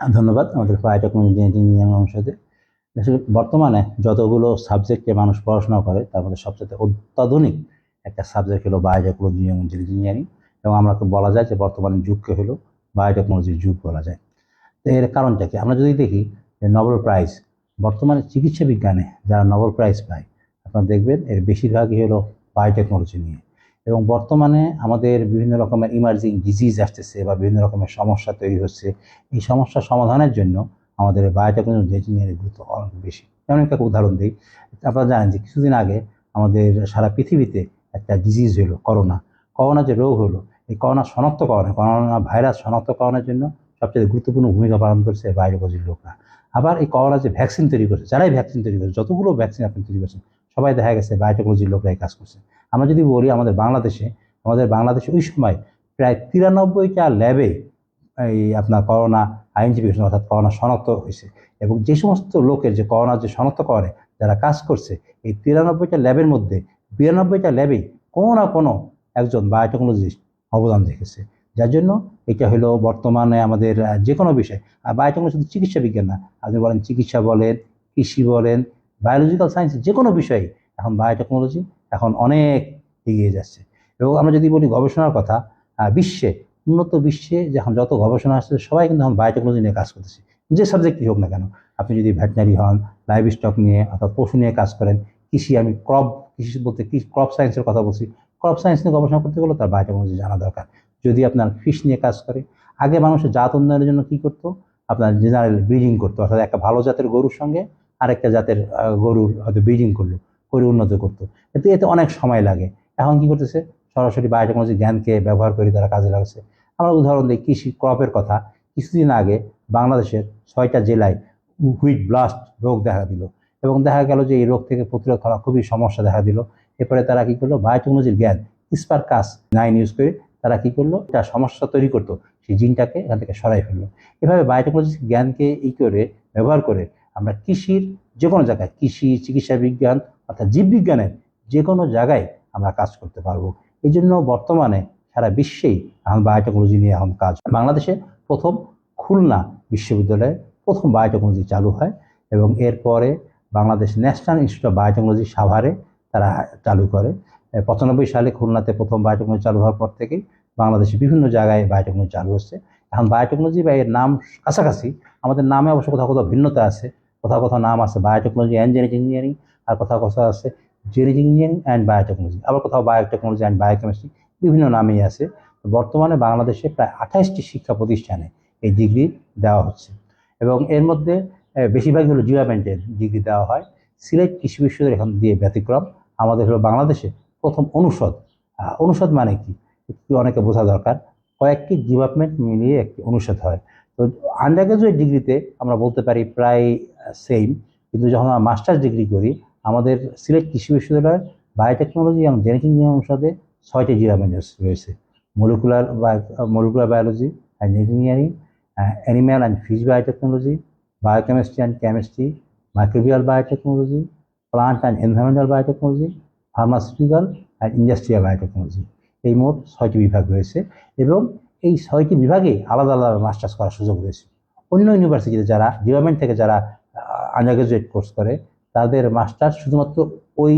ধন্যবাদ আমাদের biotechnology engineering অনুষদে আসলে বর্তমানে যতগুলো সাবজেক্টে মানুষ পড়াশোনা করে, তার মধ্যে সবচেয়ে অত্যাধুনিক একটা সাবজেক্ট হলো বায়োটেকনোলজি এবং ইঞ্জিনিয়ারিং এবং আমরা বলা যায় যে বর্তমানে যুগকে হলো বায়োটেকনোলজির যুগ বলা যায়। তো এর কারণটা কি? আমরা যদি দেখি যে নোবেল প্রাইজ বর্তমানে চিকিৎসা বিজ্ঞানে যারা নোবেল প্রাইজ পায়, আপনারা দেখবেন এর বেশিরভাগই হলো বায়োটেকনোলজি নিয়ে। এবং বর্তমানে আমাদের বিভিন্ন রকমের ইমার্জিং ডিজিজ আসতেছে বা বিভিন্ন রকমের সমস্যা তৈরি হচ্ছে, এই সমস্যা সমাধানের জন্য আমাদের বায়োটেকনোলজি ইঞ্জিনিয়ারিং গুরুত্ব অনেক বেশি। যেমন একটা উদাহরণ দিই, আপনারা জানেন যে কিছুদিন আগে আমাদের সারা পৃথিবীতে একটা ডিজিজ হলো করোনা করোনা যে রোগ হলো, এই করোনা শনাক্তকরণে করোনা ভাইরাস শনাক্তকরণের জন্য সবচেয়ে গুরুত্বপূর্ণ ভূমিকা পালন করছে বায়োটেকনোলজির লোকরা। আবার এই করোনা যে ভ্যাকসিন তৈরি করছে, যারাই ভ্যাকসিন তৈরি করছে, যতগুলো ভ্যাকসিন আপনি তৈরি করছেন, সবাই দেখা গেছে বায়োটেকনোলজির লোকরাই কাজ করছে। আমরা যদি বলি আমাদের বাংলাদেশে আমাদের বাংলাদেশে ওই সময় প্রায় তিরানব্বইটা ল্যাবে এই আপনার করোনা আইনজীবী অর্থাৎ করোনা শনাক্ত হয়েছে। এবং যে সমস্ত লোকের যে করোনা যে শনাক্ত করে, যারা কাজ করছে, এই তিরানব্বইটা ল্যাবের মধ্যে বিরানব্বইটা ল্যাবেই কোনো না কোনো একজন বায়োটেকনোলজিস্ট অবদান রেখেছে। যার জন্য এটা হলো বর্তমানে আমাদের যে কোনো বিষয়, আর বায়োটেকনোলজি শুধু চিকিৎসা বিজ্ঞান না, আপনি বলেন চিকিৎসা বলেন, কৃষি বলেন বায়োলজিক্যাল সায়েন্স যে কোনো বিষয়ে এখন বায়োটেকনোলজি এখন অনেক এগিয়ে যাচ্ছে। এবং আমরা যদি বলি গবেষণার কথা বিশ্বে, উন্নত বিশ্বে যখন যত গবেষণা আসছে, সবাই কিন্তু এখন বায়োটেকনোলজি নিয়ে কাজ করতেছে। যে সাবজেক্টই হোক না কেন, আপনি যদি ভেটেনারি হন লাইভ স্টক নিয়ে অর্থাৎ পশু নিয়ে কাজ করেন, কৃষি, আমি ক্রপ কৃষি বলতে কি ক্রপ সায়েন্সের কথা বলছি ক্রপ সায়েন্স নিয়ে গবেষণা করতে গেলে তার বায়োটেকনোলজি জানা দরকার। যদি আপনার ফিশ নিয়ে কাজ করে, আগে মানুষের জাত উন্নয়নের জন্য কি করতো? আপনার জেনারেল ব্রিডিং করতো, অর্থাৎ একটা ভালো জাতের গরুর সঙ্গে আরেকটা জাতের গরুর হয়তো ব্রিডিং করল। করে উন্নত করতো। কিন্তু এতে অনেক সময় লাগে। এখন কি করতেছে? সরাসরি বায়োটেকনোলজি জ্ঞানকে ব্যবহার করে তারা কাজে লাগছে আমরা উদাহরণ দিই কৃষি ক্রপের কথা। কিছুদিন আগে বাংলাদেশের ছয়টা জেলায় হুইট ব্লাস্ট রোগ দেখা দিল। এবং দেখা গেল যে এই রোগ থেকে প্রতিরোধ করা খুবই সমস্যা দেখা দিল। এরপরে তারা কি করল? বায়োটেকনোলজির জ্ঞান স্পারকাস নাইন ইউজ করে তারা কি করল? এটা সমস্যা তৈরি করতো। সেই জিনটাকে এখান থেকে সরাই ফেলল। এভাবে বায়োটেকনোলজির জ্ঞানকে ই করে, ব্যবহার করে আমরা কৃষির যে কোনো জায়গায়, কৃষি, চিকিৎসা বিজ্ঞান অর্থাৎ জীববিজ্ঞানের যে কোনো জায়গায় আমরা কাজ করতে পারব। এই জন্য বর্তমানে সারা বিশ্বেই এখন বায়োটেকনোলজি নিয়ে এখন কাজ। বাংলাদেশে প্রথম খুলনা বিশ্ববিদ্যালয়ে প্রথম বায়োটেকনোলজি চালু হয় এবং এরপরে Bangladesh national institute of biotechnology সাভারে তারা চালু করে। পঁচানব্বই সালে খুলনাতে প্রথম বায়োটেকনোলজি চালু হওয়ার পর থেকেই বাংলাদেশে বিভিন্ন জায়গায় বায়োটেকনোলজি চালু হচ্ছে। এখন বায়োটেকনোলজি বা এর নাম কাছাকাছি, আমাদের নামে অবশ্য কোথাও কোথাও ভিন্নতা আছে। কোথাও কোথাও নাম আছে বায়োটেকনোলজি ইঞ্জিনিয়ারিং আর কোথাও কোথাও আছে জেনেটিক ইঞ্জিনিয়ারিং অ্যান্ড বায়োটেকনোলজি আবার কোথাও বায়োটেকনোলজি অ্যান্ড বায়োকেমিস্ট্রি বিভিন্ন নামেই আছে। বর্তমানে বাংলাদেশে প্রায় আঠাইশটি শিক্ষা প্রতিষ্ঠানে এই ডিগ্রি দেওয়া হচ্ছে। এবং এর মধ্যে বেশিরভাগই হলো জিওমেন্টের ডিগ্রি দেওয়া হয়। সিলেট কৃষি বিশ্ববিদ্যালয় এখান দিয়ে ব্যতিক্রম। আমাদের হলো বাংলাদেশে প্রথম অনুষদ। অনুষদ মানে কি? একটু অনেকে বোঝা দরকার। কয়েকটি ডিপার্টমেন্ট মিলিয়ে একটি অনুষদ হয়। তো আন্ডার গ্রাজুয়েট ডিগ্রিতে আমরা বলতে পারি প্রায় সেম কিন্তু যখন আমরা মাস্টার্স ডিগ্রি করি আমাদের সিলেট কৃষি বিশ্ববিদ্যালয়ের বায়োটেকনোলজি এবং জেনেটিক ইঞ্জিনিয়ারিং অনুষদে ছয়টি ডিপার্টমেন্ট রয়েছে। Molecular molecular biology and engineering animal and fish biotechnology biochemistry and chemistry microbial biotechnology plant and environmental biotechnology pharmaceutical and industrial biotechnology এই মোট ছয়টি বিভাগ রয়েছে এবং এই ছয়টি বিভাগে আলাদা আলাদা মাস্টার্স করার সুযোগ রয়েছে। অন্য ইউনিভার্সিটিতে যারা ডিপার্টমেন্ট থেকে যারা আন্ডার গ্রাজুয়েট কোর্স করে তাদের মাস্টার শুধুমাত্র ওই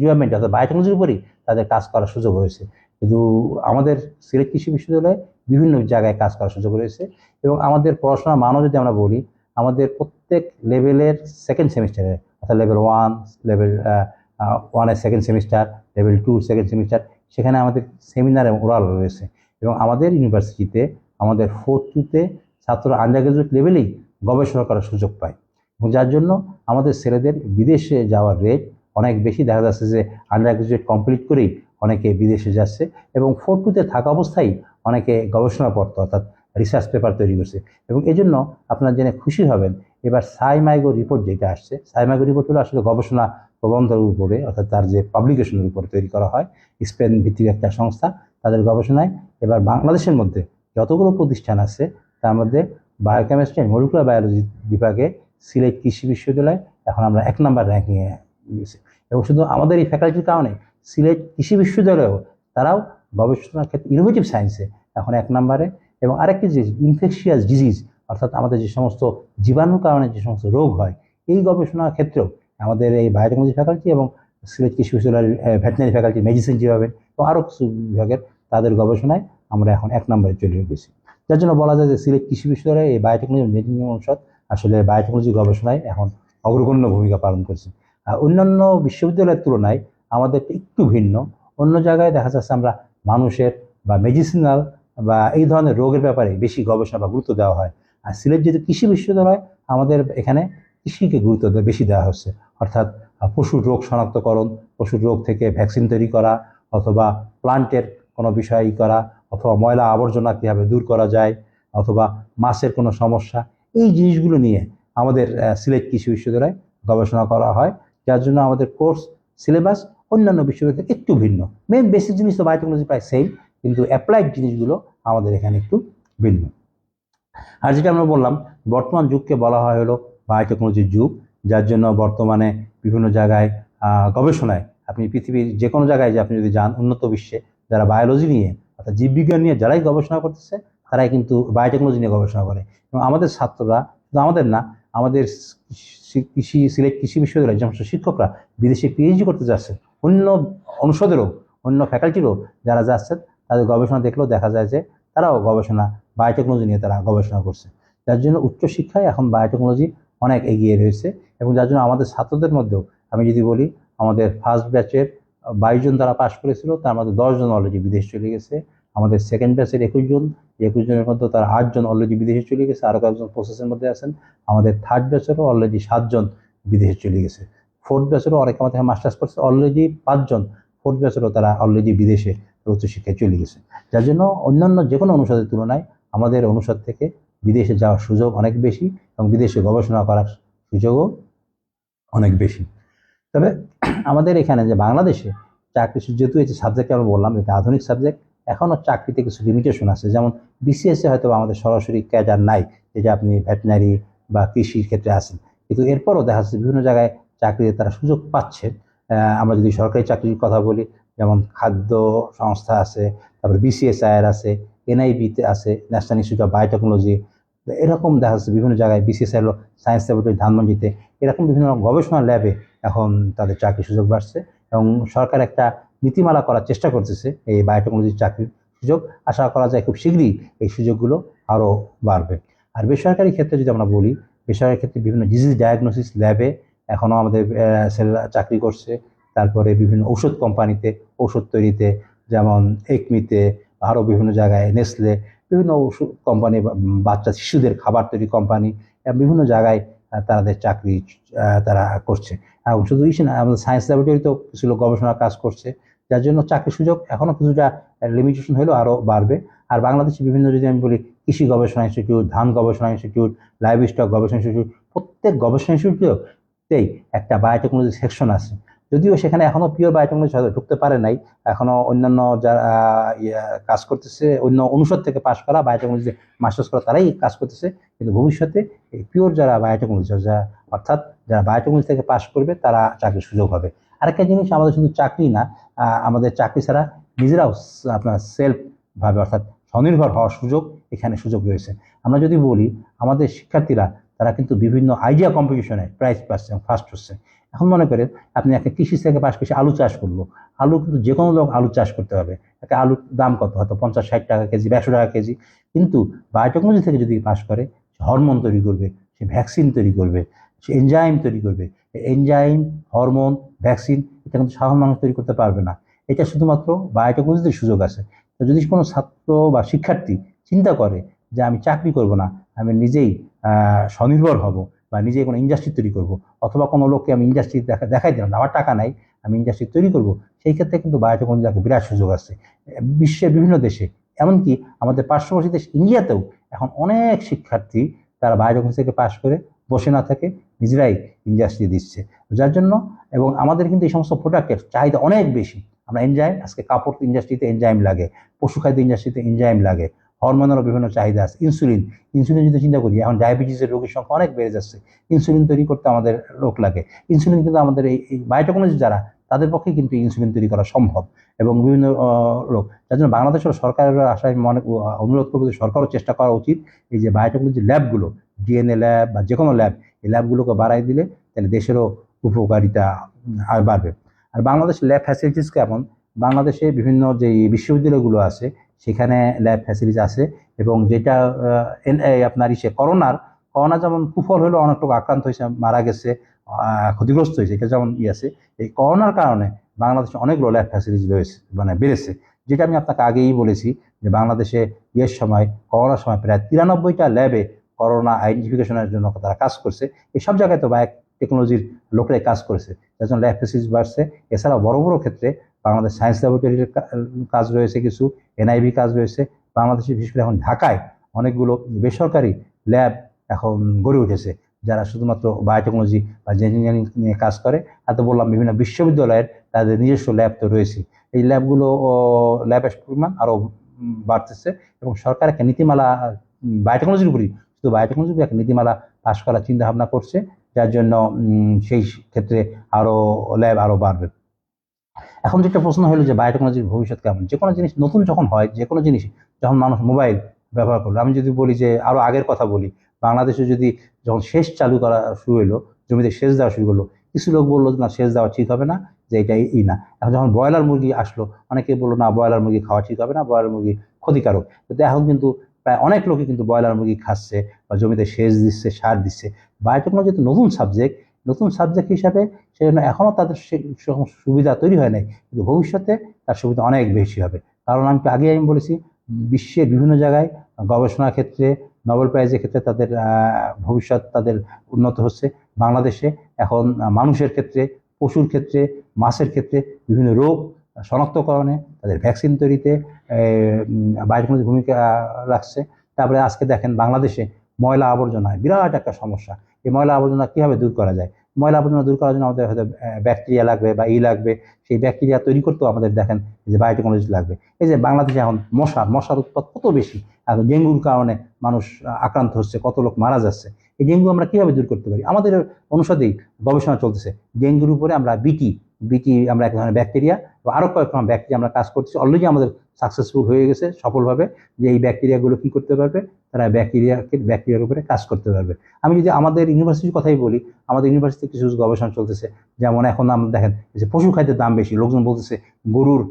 ডিপার্টমেন্ট অর্থাৎ বায়োটেকনোলজির উপরেই তাদের কাজ করার সুযোগ রয়েছে। কিন্তু আমাদের সিলেট কৃষি বিশ্ববিদ্যালয়ে বিভিন্ন জায়গায় কাজ করার সুযোগ রয়েছে এবং আমাদের পড়াশোনার মানও যদি আমরা বলি, আমাদের প্রত্যেক লেভেলের সেকেন্ড সেমিস্টারে অর্থাৎ লেভেল ওয়ান লেভেল ওয়ানের second semester level two second semester সেখানে আমাদের সেমিনার এবং ওরাল রয়েছে। এবং আমাদের ইউনিভার্সিটিতে আমাদের ফোর্থ টুতে ছাত্র আন্ডার গ্রাজুয়েট লেভেলেই গবেষণা করার সুযোগ পায়। যার জন্য আমাদের ছেলেদের বিদেশে যাওয়ার রেট অনেক বেশি। দেখা যাচ্ছে যে আন্ডার গ্রাজুয়েট কমপ্লিট করেই অনেকে বিদেশে যাচ্ছে এবং ফোর টুতে থাকা অবস্থায় অনেকে গবেষণা পড়তো অর্থাৎ রিসার্চ পেপার তৈরি করছে। এবং এই জন্য আপনারা জেনে খুশি হবেন, এবার সাইমাইগো রিপোর্ট যেটা আসছে সাইমাইগো রিপোর্ট হলো আসলে গবেষণা প্রবন্ধের উপরে অর্থাৎ তার যে পাবলিকেশনের উপরে তৈরি করা হয়। স্পেন ভিত্তিক একটা সংস্থা, তাদের গবেষণায় এবার বাংলাদেশের মধ্যে যতগুলো প্রতিষ্ঠান আছে, তার মধ্যে বায়োকেমিস্ট্রি অ্যান্ড মলিকুলার বায়োলজি বিভাগে সিলেট কৃষি বিশ্ববিদ্যালয়, এখন আমরা এক নম্বর র্যাঙ্কিংয়ে গেছি। এবং শুধু আমাদের এই ফ্যাকাল্টির কারণে সিলেট কৃষি বিশ্ববিদ্যালয়েও তারাও গবেষণার ক্ষেত্রে ইনোভেটিভ সায়েন্সে এখন এক নম্বরে। এবং আরেকটি যে ইনফেকশিয়াস ডিজিজ অর্থাৎ আমাদের যে সমস্ত জীবাণুর কারণে যে সমস্ত রোগ হয়, এই গবেষণার ক্ষেত্রেও আমাদের এই বায়োটেকনোলজি ফ্যাকাল্টি এবং সিলেট কৃষি বিশ্ববিদ্যালয়ের ভেটেনারি ফ্যাকাল্টি মেডিসিন যেভাবে, এবং আরও কিছু বিভাগের তাদের গবেষণায় আমরা এখন এক নম্বরে চলে গেছি। যার জন্য বলা যায় যে সিলেট কৃষি বিশ্ববিদ্যালয়ে এই বায়োটেকনোলজি ইঞ্জিনিয়ারিং অনুষদ আসলে বায়োটেকনোলজি গবেষণায় এখন অগ্রগণ্য ভূমিকা পালন করছে। অন্যান্য বিশ্ববিদ্যালয়ের তুলনায় আমাদের একটু ভিন্ন। অন্য জায়গায় দেখা যাচ্ছে আমরা মানুষের বা মেডিসিনাল বা এই ধরনের রোগের ব্যাপারে বেশি গবেষণা বা গুরুত্ব দেওয়া হয়। আর সিলেট যেহেতু কৃষি বিশ্ববিদ্যালয়, আমাদের এখানে কৃষিকে গুরুত্ব বেশি দেওয়া হচ্ছে। অর্থাৎ পশুর রোগ শনাক্তকরণ, পশুর রোগ থেকে ভ্যাকসিন তৈরি করা অথবা প্লান্টের কোনো বিষয় করা অথবা ময়লা আবর্জনা কীভাবে দূর করা যায় অথবা মাছের কোনো সমস্যা এই জিনিসগুলো নিয়ে আমাদের সিলেট কৃষি বিশ্ববিদ্যালয়ে গবেষণা করা হয়, যার জন্য আমাদের কোর্স সিলেবাস অন্যান্য বিশ্ববিদ্যালয় একটু ভিন্ন। মেন বেসিক জিনিস তো বায়োটেকনোলজি প্রায় সেম কিন্তু অ্যাপ্লাইড জিনিসগুলো আমাদের এখানে একটু ভিন্ন। আর যেটা আমরা বললাম, বর্তমান যুগকে বলা হয় হলো বায়োটেকনোলজির যুগ, যার জন্য বর্তমানে বিভিন্ন জায়গায় গবেষণায় আপনি পৃথিবীর যে কোনো জায়গায় যে আপনি যদি যান, উন্নত বিশ্বে যারা বায়োলজি নিয়ে অর্থাৎ জীববিজ্ঞান নিয়ে যারাই গবেষণা করতেছে তারাই কিন্তু বায়োটেকনোলজি নিয়ে গবেষণা করে। এবং আমাদের ছাত্ররা শুধু আমাদের না, আমাদের কৃষি সিলেট কৃষি বিশ্ববিদ্যালয়ের যে সমস্ত শিক্ষকরা বিদেশে পিএইচডি করতে যাচ্ছে। অন্য অনুষদেরও, অন্য ফ্যাকাল্টিরও যারা যাচ্ছেন তাদের গবেষণা দেখলেও দেখা যায় যে তারাও গবেষণা বায়োটেকনোলজি নিয়ে তারা গবেষণা করছে। যার জন্য উচ্চশিক্ষায় এখন বায়োটেকনোলজি অনেক এগিয়ে রয়েছে এবং যার জন্য আমাদের ছাত্রদের মধ্যেও, আমি যদি বলি, আমাদের ফার্স্ট ব্যাচের বাইশ জন তারা পাশ করেছিল, তার মধ্যে দশজন অলরেডি বিদেশ চলে গেছে। আমাদের সেকেন্ড ব্যাচের একুশ জন, একুশ জনের মধ্যে তার আটজন অলরেডি বিদেশে চলে গেছে আরও কয়েকজন প্রসেসের মধ্যে আছেন। আমাদের থার্ড ব্যাচেরও অলরেডি সাতজন বিদেশে চলে গেছে। ফোর্থ ব্যাচেরও অনেক আমাদের মাস্টার্স করছে অলরেডি পাঁচজন ফোর্থ ব্যাচেরও তারা অলরেডি বিদেশে উচ্চশিক্ষায় চলে গেছে। যার জন্য অন্যান্য যে কোনো অনুষদের তুলনায় আমাদের অনুষদ থেকে বিদেশে যাওয়ার সুযোগ অনেক বেশি এবং বিদেশে গবেষণা করার সুযোগও অনেক বেশি। তবে আমাদের এখানে যে বাংলাদেশে চাকরি যেহেতু এই যে সাবজেক্ট আমরা বললাম, এটা আধুনিক সাবজেক্ট এখনও চাকরিতে কিছু লিমিটেশন আছে। যেমন বিসিএসে হয়তো আমাদের সরাসরি ক্যাডার নাই যেটা আপনি ভেটেনারি বা কৃষির ক্ষেত্রে আছেন। কিন্তু এরপরও দেখা যাচ্ছে বিভিন্ন জায়গায় চাকরিতে তারা সুযোগ পাচ্ছে। আমরা যদি সরকারি চাকরির কথা বলি, যেমন খাদ্য সংস্থা আছে, তারপরে বিসিএসআইআর আছে এনআইবিতে আছে ন্যাশনাল ইনস্টিটিউট অফ বায়োটেকনোলজি এরকম দেখা যাচ্ছে বিভিন্ন জায়গায় বিসিএসআই সায়েন্স ল্যাবরেটরি ধানমন্ডিতে। এরকম বিভিন্ন গবেষণা ল্যাবে এখন তাদের চাকরির সুযোগ বাড়ছে। এবং সরকার একটা নীতিমালা করার চেষ্টা করতেছে এই বায়োটেকনোলজির চাকরির সুযোগ। আশা করা যায় খুব শীঘ্রই এই সুযোগগুলো আরও বাড়বে। আর বেসরকারি ক্ষেত্রে যদি আমরা বলি, বেসরকারি ক্ষেত্রে বিভিন্ন ডিজিজ ডায়াগনোসিস ল্যাবে এখনও আমাদের ছেলেরা চাকরি করছে। তারপরে বিভিন্ন ঔষধ কোম্পানিতে, ঔষধ তৈরিতে, যেমন একমিতে আরও বিভিন্ন জায়গায় নেসলে, বিভিন্ন ওষুধ কোম্পানি বাচ্চা, শিশুদের খাবার তৈরি কোম্পানি বিভিন্ন জায়গায় তাদের চাকরি তারা করছে। শুধু ইসে না, আমাদের সায়েন্স ল্যাবরেটরিতেও কিছু লোক গবেষণার কাজ করছে, যার জন্য চাকরির সুযোগ এখনও কিছুটা লিমিটেশন হলেও আরও বাড়বে। আর বাংলাদেশে বিভিন্ন যদি আমি বলি, কৃষি গবেষণা ইনস্টিটিউট ধান গবেষণা ইনস্টিটিউট লাইভ স্টক গবেষণা ইনস্টিটিউট প্রত্যেক গবেষণা ইনস্টিটিউটেই একটা বায়োটেকনোলজি সেকশন আছে। যদিও সেখানে এখনও পিওর বায়োটেকনোলজি হয়তো ঢুকতে পারে নাই এখনও অন্যান্য যারা আহ, কাজ করতেছে অন্য অনুষদ থেকে পাশ করা বায়োটেকনোলজি মাস্টার্স করা তারাই কাজ করতেছে কিন্তু ভবিষ্যতে এই পিওর যারা বায়োটেকনোলজি যা অর্থাৎ যারা বায়োটেকনোলজি থেকে পাশ করবে তারা চাকরির সুযোগ হবে। আরেকটা জিনিস আমাদের শুধু চাকরি না আমাদের চাকরি ছাড়া নিজেরাও আপনার সেলফ ভাবে অর্থাৎ স্বনির্ভর হওয়ার সুযোগ এখানে সুযোগ রয়েছে। আমরা যদি বলি আমাদের শিক্ষার্থীরা তারা কিন্তু বিভিন্ন আইডিয়া কম্পিটিশনে প্রাইজ পাচ্ছে ফার্স্ট হচ্ছে। এখন মনে করেন আপনি একটা কৃষি থেকে পাশ করে আলু চাষ করল, আলু কিন্তু যে কোনো লোক আলু চাষ করতে হবে। একটা আলুর দাম কত? হয়তো পঞ্চাশ, ষাট টাকা কেজি বা একশো টাকা কেজি। কিন্তু বায়োটেকনোলজি থেকে যদি পাশ করে, সে হরমোন তৈরি করবে, সে ভ্যাকসিন তৈরি করবে, সে এনজাইম তৈরি করবে। এনজাইম হরমোন ভ্যাকসিন এটা কিন্তু সাধারণ মানুষ তৈরি করতে পারবে না। এটা শুধুমাত্র বায়োটেকনোলজিতে সুযোগ আছে। তো যদি কোনো ছাত্র বা শিক্ষার্থী চিন্তা করে যে আমি চাকরি করব না, আমি নিজেই স্বনির্ভর হব বা নিজে কোনো ইন্ডাস্ট্রি তৈরি করব, অথবা কোনো লোককে আমি ইন্ডাস্ট্রি দেখা, দেখাই দিলাম আমার টাকা নাই, আমি ইন্ডাস্ট্রি তৈরি করব, সেই ক্ষেত্রে কিন্তু বায়োটেকনোলজি একটা বিরাট সুযোগ আছে। বিশ্বের বিভিন্ন দেশে, এমনকি আমাদের পার্শ্ববর্তী দেশ ইন্ডিয়াতেও এখন অনেক শিক্ষার্থী তারা বায়োটেকনোলজি থেকে পাশ করে বসে না থাকে, নিজেরাই ইন্ডাস্ট্রি দিচ্ছে। যার জন্য এবং আমাদের কিন্তু এই সমস্ত প্রোডাক্টের চাহিদা অনেক বেশি। আমরা এনজাইম আজকে কাপড় ইন্ডাস্ট্রিতে এনজাইম লাগে, পশু খাদ্য ইন্ডাস্ট্রিতে এনজাইম লাগে। হরমোনেরও বিভিন্ন চাহিদা আছে। ইনসুলিন ইনসুলিন যদি চিন্তা করি, এখন ডায়াবেটিসের রোগীর সংখ্যা অনেক বেড়ে যাচ্ছে। ইনসুলিন তৈরি করতে আমাদের লোক লাগে। ইনসুলিন কিন্তু আমাদের এই বায়োটেকনোলজি যারা, তাদের পক্ষে কিন্তু ইনসুলিন তৈরি করা সম্ভব। এবং বিভিন্ন রোগ। যার জন্য বাংলাদেশের সরকারের আশায় মনে অনুরোধ করব যে সরকারও চেষ্টা করা উচিত এই যে বায়োটেকনোলজি ল্যাবগুলো ডিএনএ ল্যাব বা যে কোনো ল্যাব এই ল্যাবগুলোকে বাড়াই দিলে তাহলে দেশেরও উপকারিতা আর বাড়বে। আর বাংলাদেশের ল্যাব ফ্যাসিলিটিস কেমন? বাংলাদেশে বিভিন্ন যে বিশ্ববিদ্যালয়গুলো আছে সেখানে ল্যাব ফ্যাসিলিটিস আছে এবং যেটা আপনার ইসে করোনার, করোনা যেমন কুফল হলো, অনেক লোক আক্রান্ত হয়েছে, মারা গেছে ক্ষতিগ্রস্ত হয়েছে, এটা যেমন ই আছে, এই করোনার কারণে বাংলাদেশে অনেকগুলো ল্যাব ফ্যাসিলিটিস রয়েছে মানে বেড়েছে। যেটা আমি আপনাকে আগেই বলেছি যে বাংলাদেশে ইয়ের সময়, করোনার সময় প্রায় তিরানব্বইটা ল্যাবে করোনা আইডেন্টিফিকেশনের জন্য তারা কাজ করছে। এই সব জায়গায় তো বায়ো টেকনোলজির লোকরাই কাজ করেছে, যার জন্য ল্যাব ফ্যাসিলিটিস বাড়ছে। এছাড়াও বড় বড় ক্ষেত্রে বাংলাদেশ সায়েন্স ল্যাবরেটরির কাজ রয়েছে কিছু এনআইভি কাজ রয়েছে। বাংলাদেশে, বিশেষ করে এখন ঢাকায় অনেকগুলো বেসরকারি ল্যাব এখন গড়ে উঠেছে, যারা শুধুমাত্র বায়োটেকনোলজি বা ইঞ্জিনিয়ারিং নিয়ে কাজ করে। আর তো বললাম, বিভিন্ন বিশ্ববিদ্যালয়ের তাদের নিজস্ব ল্যাব তো রয়েছে। এই ল্যাবগুলো ল্যাবের পরিমাণ আরও বাড়তেছে এবং সরকার একটা নীতিমালা বায়োটেকনোলজির উপরই, শুধু বায়োটেকনোলজির উপর একটা নীতিমালা পাশ করার চিন্তা ভাবনা করছে, যার জন্য সেই ক্ষেত্রে আরও ল্যাব আরও বাড়বে। এখন যেটা প্রশ্ন হলো যে বায়োটেকনোলজির ভবিষ্যৎ কেমন? যে কোনো জিনিস নতুন যখন হয়, যে কোনো জিনিস যখন মানুষ মোবাইল ব্যবহার করল, আমি যদি বলি যে আরও আগের কথা বলি, বাংলাদেশে যদি যখন সেচ চালু করা শুরু হলো, জমিতে সেচ দেওয়া শুরু করল, কিছু লোক বলল না, সেচ দেওয়া ঠিক হবে না, যে এটা ই না। এখন যখন ব্রয়লার মুরগি আসলো, অনেকে বলল না, ব্রয়লার মুরগি খাওয়া ঠিক হবে না, ব্রয়লার মুরগি ক্ষতিকারক। কিন্তু এখন কিন্তু প্রায় অনেক লোকই কিন্তু ব্রয়লার মুরগি খাচ্ছে বা জমিতে সেচ দিচ্ছে, সার দিচ্ছে। বায়োটেকনোলজি তো নতুন সাবজেক্ট নতুন সাবজেক্ট হিসাবে সেজন্য এখনও তাদের সুবিধা তৈরি হয় নাই। কিন্তু ভবিষ্যতে তার সুবিধা অনেক বেশি হবে। কারণ আমি তো আগেই আমি বলেছি, বিশ্বের বিভিন্ন জায়গায় গবেষণার ক্ষেত্রে নোবেল প্রাইজের ক্ষেত্রে তাদের ভবিষ্যৎ তাদের উন্নত হচ্ছে। বাংলাদেশে এখন মানুষের ক্ষেত্রে, পশুর ক্ষেত্রে, মাছের ক্ষেত্রে বিভিন্ন রোগ শনাক্তকরণে তাদের ভ্যাকসিন তৈরিতে বায়োটেকনোলজি ভূমিকা রাখছে। তারপরে আজকে দেখেন বাংলাদেশে ময়লা আবর্জনা বিরাট একটা সমস্যা। এই ময়লা আবর্জনা কীভাবে দূর করা যায়? ময়লা আবর্জনা দূর করার জন্য আমাদের হয়তো ব্যাকটেরিয়া লাগবে বা ই লাগবে। সেই ব্যাকটেরিয়া তৈরি করতেও আমাদের দেখেন যে বায়োটেকনোলজি লাগবে। এই যে বাংলাদেশে এখন মশা, মশার উৎপাদ কত বেশি? এখন ডেঙ্গুর কারণে মানুষ আক্রান্ত হচ্ছে, কত লোক মারা যাচ্ছে। এই ডেঙ্গু আমরা কীভাবে দূর করতে পারি? আমাদের অনুসাদেই গবেষণা চলতেছে, ডেঙ্গুর উপরে আমরা বিটি বিটি আমরা এক ধরনের ব্যাকটেরিয়া বা আরও কয়েক রকম ব্যাকটেরিয়া আমরা কাজ করতেছি। অলরেডি আমাদের সাকসেসফুল হয়ে গেছে সফলভাবে যে এই ব্যাকটেরিয়াগুলো কী করতে পারবে? তারা ব্যাকটেরিয়াকে ব্যাকটেরিয়ার উপরে কাজ করতে পারবে। আমি যদি আমাদের ইউনিভার্সিটির কথাই বলি, আমাদের ইউনিভার্সিটিতে কিছু গবেষণা চলতেছে। যেমন এখন আমরা দেখেন যে পশু খাদ্যের দাম বেশি। লোকজন বলতেছে গরুর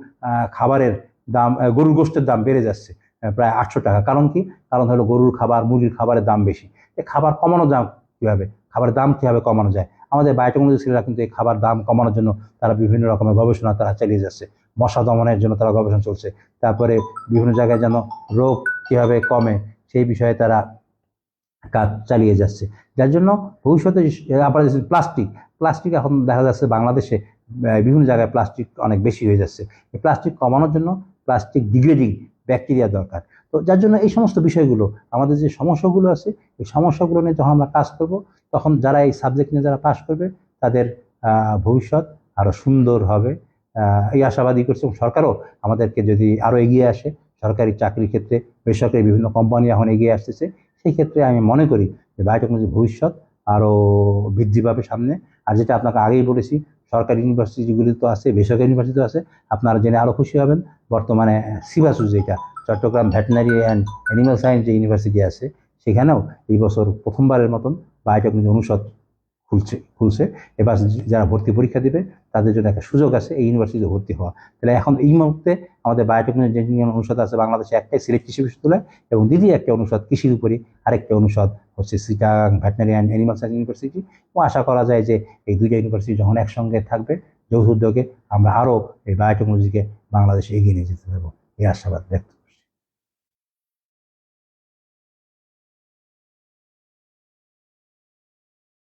খাবারের দাম গরুর গোষ্ঠের দাম বেড়ে যাচ্ছে প্রায় আটশো টাকা। কারণ কি? কারণ হলো গরুর খাবার, মুরগির খাবারের দাম বেশি। এই খাবার কমানো দাম কীভাবে? খাবারের দাম কীভাবে কমানো যায়? আমাদের বায়োটেকনোলজি ছেলেরা কিন্তু এই খাবার দাম কমানোর জন্য তারা বিভিন্ন রকমের গবেষণা তারা চালিয়ে যাচ্ছে। মশা দমনের জন্য তারা গবেষণা চলছে। তারপরে বিভিন্ন জায়গায় যেন রোগ কীভাবে কমে সেই বিষয়ে তারা কাজ চালিয়ে যাচ্ছে। যার জন্য ভবিষ্যতে আবার প্লাস্টিক প্লাস্টিক এখন দেখা যাচ্ছে বাংলাদেশে বিভিন্ন জায়গায় প্লাস্টিক অনেক বেশি হয়ে যাচ্ছে। এই প্লাস্টিক কমানোর জন্য প্লাস্টিক ডিগ্রেডিং ব্যাকটেরিয়া দরকার। তো যার জন্য এই সমস্ত বিষয়গুলো, আমাদের যে সমস্যাগুলো আছে, এই সমস্যাগুলো নিয়ে যখন আমরা কাজ করব তখন যারা এই সাবজেক্ট নিয়ে যারা পাশ করবে, তাদের ভবিষ্যৎ আরও সুন্দর হবে। এই আশাবাদী করছে এবং সরকারও আমাদেরকে যদি আরও এগিয়ে আসে, সরকারি চাকরির ক্ষেত্রে বেসরকারি বিভিন্ন কোম্পানি এখন এগিয়ে আসতেছে, সেই ক্ষেত্রে আমি মনে করি যে বায়োটেকনোলজির ভবিষ্যৎ আরও বৃদ্ধি পাবে সামনে। আর যেটা আপনাকে আগেই বলেছি, সরকারি ইউনিভার্সিটিগুলি তো আছে, বেসরকারি ইউনিভার্সিটি আছে, আপনারা জেনে আরও খুশি হবেন। বর্তমানে সিভাসু যেটা, Chittagong veterinary and animal science যে ইউনিভার্সিটি আছে, সেখানেও এই বছর প্রথমবারের মতন বায়োটেকনোলজি অনুষদ খুলছে খুলছে, এবার যারা ভর্তি পরীক্ষা দিবে, তাদের জন্য একটা সুযোগ আছে এই ইউনিভার্সিটিতে ভর্তি হওয়া। তাহলে এখন এই মুহূর্তে আমাদের বায়োটেকনোলজি ইঞ্জিনিয়ারিং অনুষদ আছে বাংলাদেশে একটাই সিলেট কৃষি বিশ্ববিদ্যালয় এবং দ্বিতীয় একটা অনুষদ কৃষির উপরে আরেকটা অনুষদ হচ্ছে সিটাং veterinary and animal science university এবং আশা করা যায় যে এই দুইটা ইউনিভার্সিটি যখন একসঙ্গে থাকবে, যৌথ উদ্যোগে আমরা আরও এই বায়োটেকনোলজিকে বাংলাদেশে এগিয়ে নিয়ে যেতে পারব। এই আশাবাদ ব্যক্ত।